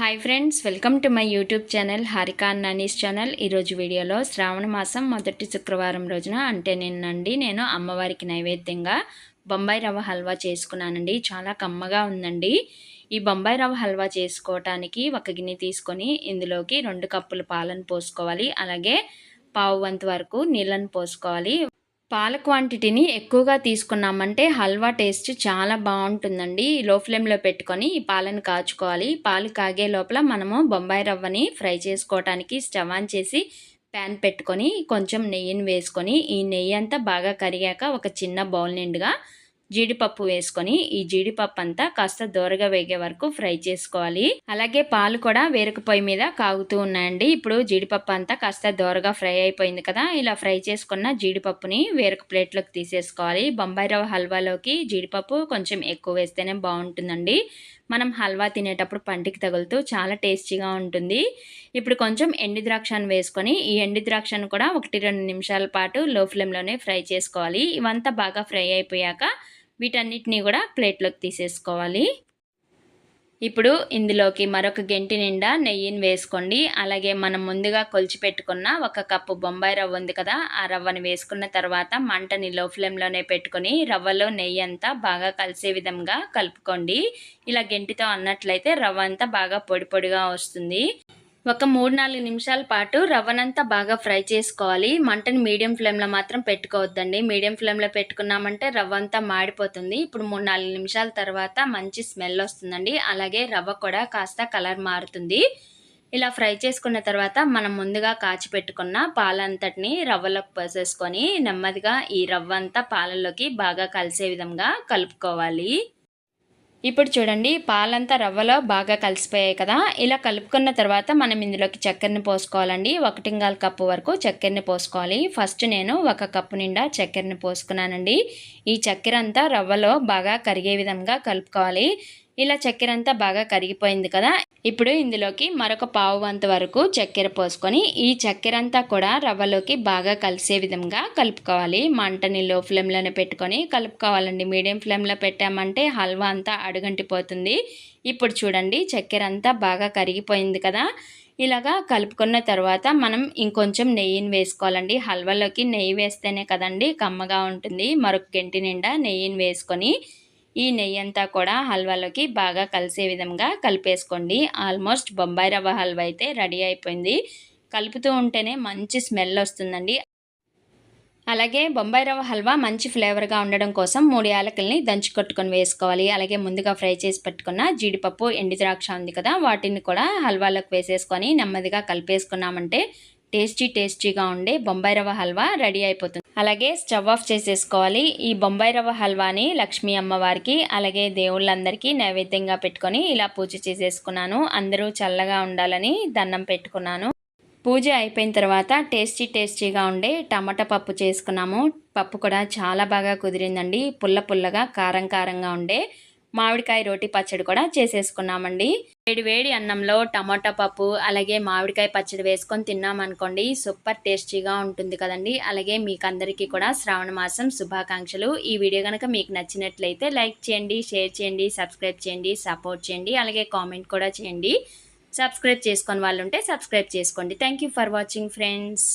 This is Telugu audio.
Hi friends welcome to my YouTube channel Harika Nani's channel ఈరోజు వీడియోలో శ్రావణ మాసం మొదటి శుక్రవారం రోజున అంటే నిన్నండి నేను అమ్మవారికి నైవేద్యంగా బొంబాయి రవ్వ హల్వా చేసుకున్నానండి. చాలా కమ్మగా ఉందండి. ఈ బొంబాయి రవ్వ హల్వా చేసుకోవటానికి ఒక గిన్నె తీసుకొని ఇందులోకి రెండు కప్పులు పాలను పోసుకోవాలి. అలాగే పావు వంతు వరకు నీళ్ళను పోసుకోవాలి. పాల క్వాంటిటీని ఎక్కువగా తీసుకున్నామంటే హల్వా టేస్ట్ చాలా బాగుంటుందండి. లో ఫ్లేమ్లో పెట్టుకొని ఈ పాలను కాచుకోవాలి. పాలు కాగే లోపల మనము బొంబాయి రవ్వని ఫ్రై చేసుకోవటానికి స్టవ్ ఆన్ చేసి ప్యాన్ పెట్టుకొని కొంచెం నెయ్యిని వేసుకొని ఈ నెయ్యి అంతా బాగా కరిగాక ఒక చిన్న బౌల్ నిండుగా జీడిపప్పు వేసుకొని ఈ జీడిపప్పు అంతా కాస్త దోరగా వేగే వరకు ఫ్రై చేసుకోవాలి. అలాగే పాలు కూడా వేరొక పొయ్యి మీద కాగుతూ ఉన్నాయండి. ఇప్పుడు జీడిపప్పు అంతా కాస్త దోరగా ఫ్రై అయిపోయింది కదా ఇలా ఫ్రై చేసుకున్న జీడిపప్పుని వేరొక ప్లేట్లోకి తీసేసుకోవాలి. బొంబాయి రవ్వ హల్వాలోకి జీడిపప్పు కొంచెం ఎక్కువ వేస్తేనే బాగుంటుందండి. మనం హల్వా తినేటప్పుడు పంటికి తగులుతూ చాలా టేస్టీగా ఉంటుంది. ఇప్పుడు కొంచెం ఎండి ద్రాక్షను వేసుకొని ఈ ఎండి ద్రాక్షను కూడా ఒకటి రెండు నిమిషాల పాటు లో ఫ్లేమ్లోనే ఫ్రై చేసుకోవాలి. ఇవంతా బాగా ఫ్రై అయిపోయాక వీటన్నిటినీ కూడా ప్లేట్లోకి తీసేసుకోవాలి. ఇప్పుడు ఇందులోకి మరొక గెంటి నిండా నెయ్యిని వేసుకోండి. అలాగే మనం ముందుగా కొలిచి పెట్టుకున్న ఒక కప్పు బొంబాయి రవ్వ ఉంది కదా ఆ రవ్వని వేసుకున్న తర్వాత మంటని లో ఫ్లేమ్లోనే పెట్టుకొని రవ్వలో నెయ్యి అంతా బాగా కలిసే విధంగా కలుపుకోండి. ఇలా గెంటితో అన్నట్లయితే రవ్వ అంతా బాగా పొడి పొడిగా వస్తుంది. ఒక మూడు నాలుగు నిమిషాల పాటు రవ్వనంతా బాగా ఫ్రై చేసుకోవాలి. మంటని మీడియం ఫ్లేమ్లో మాత్రం పెట్టుకోవద్దండి. మీడియం ఫ్లేమ్లో పెట్టుకున్నామంటే రవ్వ అంతా మాడిపోతుంది. ఇప్పుడు మూడు నాలుగు నిమిషాల తర్వాత మంచి స్మెల్ వస్తుందండి. అలాగే రవ్వ కూడా కాస్త కలర్ మారుతుంది. ఇలా ఫ్రై చేసుకున్న తర్వాత మనం ముందుగా కాచి పెట్టుకున్న పాలంతటిని రవ్వలోకి పోసేసుకొని నెమ్మదిగా ఈ రవ్వ అంతా పాలల్లోకి బాగా కలిసే విధంగా కలుపుకోవాలి. ఇప్పుడు చూడండి పాలంతా రవ్వలో బాగా కలిసిపోయాయి కదా. ఇలా కలుపుకున్న తర్వాత మనం ఇందులోకి చక్కెరని పోసుకోవాలండి. ఒకటింగాల కప్పు వరకు చక్కెరని పోసుకోవాలి. ఫస్ట్ నేను ఒక కప్పు నిండా చక్కెరని పోసుకున్నానండి. ఈ చక్కెర అంతా రవ్వలో బాగా కరిగే విధంగా కలుపుకోవాలి. ఇలా చక్కెర అంతా బాగా కరిగిపోయింది కదా. ఇప్పుడు ఇందులోకి మరొక పావు వంత వరకు చక్కెర పోసుకొని ఈ చక్కెర అంతా కూడా రవ్వలోకి బాగా కలిసే విధంగా కలుపుకోవాలి. మంటని లో ఫ్లేమ్లోనే పెట్టుకొని కలుపుకోవాలండి. మీడియం ఫ్లేమ్లో పెట్టామంటే హల్వా అంతా అడుగంటిపోతుంది. ఇప్పుడు చూడండి చక్కెర అంతా బాగా కరిగిపోయింది కదా. ఇలాగా కలుపుకున్న తర్వాత మనం ఇంకొంచెం నెయ్యిని వేసుకోవాలండి. హల్వాలోకి నెయ్యి వేస్తేనే కదండి కమ్మగా ఉంటుంది. మరొక గంటి నిండా నెయ్యిని వేసుకొని ఈ నెయ్యి అంతా కూడా హల్వాలోకి బాగా కలిసే విధంగా కలిపేసుకోండి. ఆల్మోస్ట్ బొంబాయి రవ్వ హల్వా అయితే రెడీ అయిపోయింది. కలుపుతూ ఉంటేనే మంచి స్మెల్ వస్తుందండి. అలాగే బొంబాయి రవ్వ హల్వా మంచి ఫ్లేవర్గా ఉండడం కోసం మూడు యాలకుల్ని దంచి కొట్టుకొని వేసుకోవాలి. అలాగే ముందుగా ఫ్రై చేసి పెట్టుకున్న జీడిపప్పు ఎండి ద్రాక్ష ఉంది కదా వాటిని కూడా హల్వాలోకి వేసేసుకొని నెమ్మదిగా కలిపేసుకున్నామంటే టేస్టీ టేస్టీగా ఉండే బొంబాయి రవ్వ హల్వా రెడీ అయిపోతుంది. అలాగే స్టవ్ ఆఫ్ చేసేసుకోవాలి. ఈ బొంబాయి రవ్వ హల్వాని లక్ష్మీ అమ్మవారికి అలాగే దేవుళ్ళందరికీ నైవేద్యంగా పెట్టుకొని ఇలా పూజ చేసేసుకున్నాను. అందరూ చల్లగా ఉండాలని దండం పెట్టుకున్నాను. పూజ అయిపోయిన తర్వాత టేస్టీ టేస్టీగా ఉండే టమాటా పప్పు చేసుకున్నాము. పప్పు కూడా చాలా బాగా కుదిరిందండి. పుల్ల పుల్లగా కారం కారంగా ఉండే మామిడికాయ రోటి పచ్చడి కూడా చేసేసుకున్నామండి. వేడి వేడి అన్నంలో టమాటా పప్పు అలాగే మామిడికాయ పచ్చడి వేసుకొని తిన్నామనుకోండి సూపర్ టేస్టీగా ఉంటుంది కదండి. అలాగే మీకు అందరికీ కూడా శ్రావణ మాసం శుభాకాంక్షలు. ఈ వీడియో కనుక మీకు నచ్చినట్లయితే లైక్ చేయండి షేర్ చేయండి సబ్స్క్రైబ్ చేయండి సపోర్ట్ చేయండి అలాగే కామెంట్ కూడా చేయండి. సబ్స్క్రైబ్ చేసుకొని వాళ్ళు ఉంటే సబ్స్క్రైబ్ చేసుకోండి. Thank for watching friends.